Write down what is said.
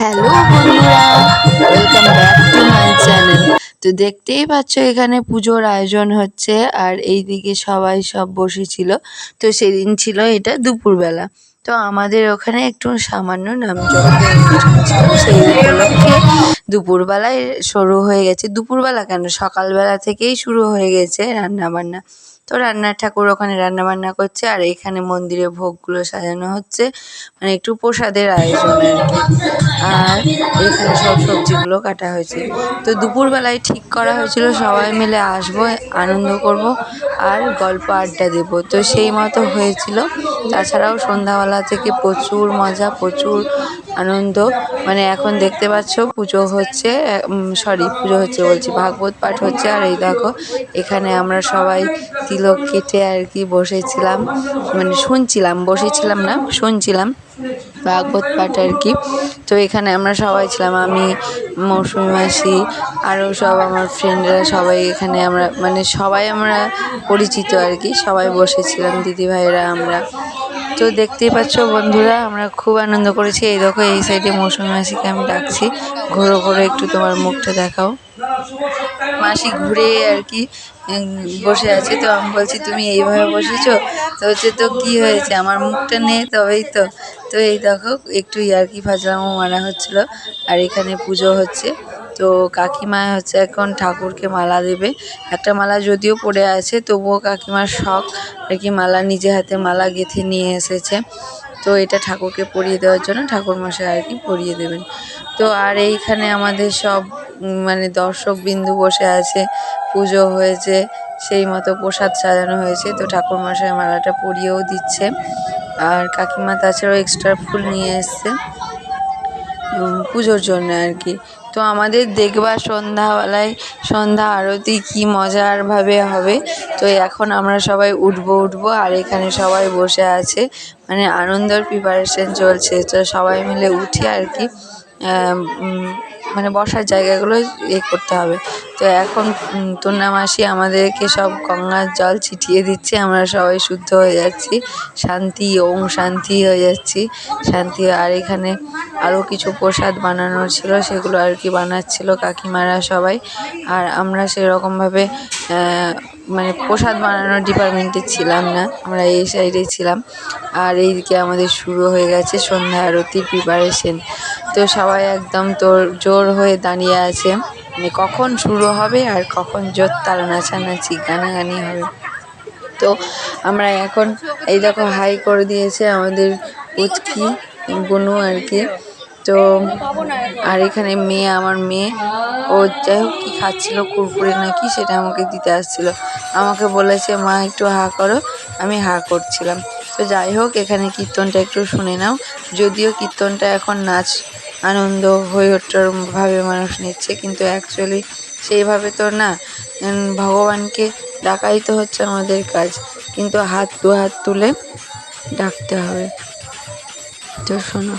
Hello বন্ধুরা welcome back to my channel তো দেখতেই পাচ্ছ, এখানে পুজোর আয়োজন হচ্ছে, আর এইদিকে সবাই সব বসেছিল। তো সেদিন ছিল এটা দুপুরবেলা। তো আমাদের ওখানে একটু সামান্য ছিল, সেই উপলক্ষে দুপুরবেলায় শুরু হয়ে গেছে। দুপুরবেলা কেন? সকালবেলা থেকেই শুরু হয়ে গেছে রান্না বান্না তো রান্নার ঠাকুর ওখানে রান্না বান্না করছে, আর এখানে মন্দিরে ভোগগুলো সাজানো হচ্ছে। মানে একটু প্রসাদের আয়োজন আর কি। আর এখানে সব সবজিগুলো কাটা হয়েছে। তো দুপুরবেলায় ঠিক করা হয়েছিল, সবাই মিলে আসব, আনন্দ করব আর গল্প আড্ডা দেব। তো সেই মতো হয়েছিল। তাছাড়াও সন্ধ্যাবেলা থেকে প্রচুর মজা, প্রচুর আনন্দ। মানে এখন দেখতে পাচ্ছ পুজো হচ্ছে সরি পুজো হচ্ছে বলছি, ভাগবত পাঠ হচ্ছে। আর এই দেখো, এখানে আমরা সবাই তিলক কেটে আর কি বসেছিলাম। মানে শুনছিলাম, বসেছিলাম না, শুনছিলাম ভাগবত পাঠ আর কি। তো এখানে আমরা সবাই ছিলাম, আমি, মৌসুমি মাসি, আরও সব আমার ফ্রেন্ডরা সবাই এখানে আমরা মানে সবাই আমরা পরিচিত আর কি, সবাই বসেছিলাম দিদি দিদিভাইরা আমরা। তো দেখতেই পাচ্ছ বন্ধুরা, আমরা খুব আনন্দ করেছি। এই দেখো, এই সাইডে মৌসুমি মাসিকে আমি ডাকছি। ঘোরো ঘোরো একটু তোমার মুখটা দেখাও। মাসি ঘুরে আর কি বসে আছে। তো আমি বলছি, তুমি এইভাবে বসেছো? তো হচ্ছে তো কি হয়েছে? আমার মুখটা নেই তবেই তো। তো এই দেখো, একটু ইয়ার্কি ফাজলামো মারা হচ্ছিল, আর এখানে পুজো হচ্ছে। তো কাকিমা হচ্ছে এখন ঠাকুরকে মালা দেবে। একটা মালা যদিও পড়ে আছে, তবুও কাকিমার শখ। আর কি মালা নিজে হাতে মালা গেঁথে নিয়ে এসেছে। তো এটা ঠাকুরকে পরিয়ে দেওয়ার জন্য ঠাকুর মশাই আর কি পরিয়ে দেবেন। তো আর এইখানে আমাদের সব মানে দর্শক বিন্দু বসে আছে, পুজো হয়েছে, সেই মতো প্রসাদ সাজানো হয়েছে। তো ঠাকুর মশাই মালাটা পরিয়েও দিচ্ছে। আর কাকিমা তাছাড়াও এক্সট্রা ফুল নিয়ে এসছে। পুজোর জন্য আর কি। তো আমাদের দেখবা সন্ধ্যাবেলায় সন্ধ্যা আরতি কি মজারভাবে হবে। তো এখন আমরা সবাই উঠব, উঠবো আর এখানে সবাই বসে আছে। মানে আনন্দর প্রিপারেশন চলছে। তো সবাই মিলে উঠি আর কি। মানে বসার জায়গাগুলো ইয়ে করতে হবে। তো এখন তন্না মাসি আমাদেরকে সব গঙ্গার জল ছিটিয়ে দিচ্ছে, আমরা সবাই শুদ্ধ হয়ে যাচ্ছি। শান্তি ওং শান্তি হয়ে যাচ্ছি, শান্তি। আর এখানে আরও কিছু প্রসাদ বানানোর ছিল, সেগুলো আর কি বানাচ্ছিল কাকিমারা সবাই। আর আমরা সেরকমভাবে মানে প্রসাদ বানানোর ডিপার্টমেন্টে ছিলাম না, আমরা এই সাইডে ছিলাম। আর এইদিকে আমাদের শুরু হয়ে গেছে সন্ধ্যা আরতির প্রিপারেশন তো সবাই একদম তোর জোর হয়ে দাঁড়িয়ে আছে। মানে কখন শুরু হবে আর কখন জোর তাল নাচানাচি গানাগানি হবে। তো আমরা এখন এই দেখো হাই করে দিয়েছে আমাদের উচকি বনু আর কি। তো আর এখানে মেয়ে, আমার মেয়ে। ও যাই হোক, কী খাচ্ছিল, কুরকুরে নাকি সেটা আমাকে দিতে আসছিল। আমাকে বলেছে, মা, একটু হা করো। আমি হা করছিলাম। তো যাই হোক, এখানে কীর্তনটা একটু শুনে নাও। যদিও কীর্তনটা এখন নাচ আনন্দ হয়ে ওঠার ভাবে মানুষ নিচ্ছে, কিন্তু অ্যাকচুয়ালি সেইভাবে তো না। ভগবানকে ডাকাই তো হচ্ছে আমাদের কাজ, কিন্তু হাত দু হাত তুলে ডাকতে হবে। তো শোনো।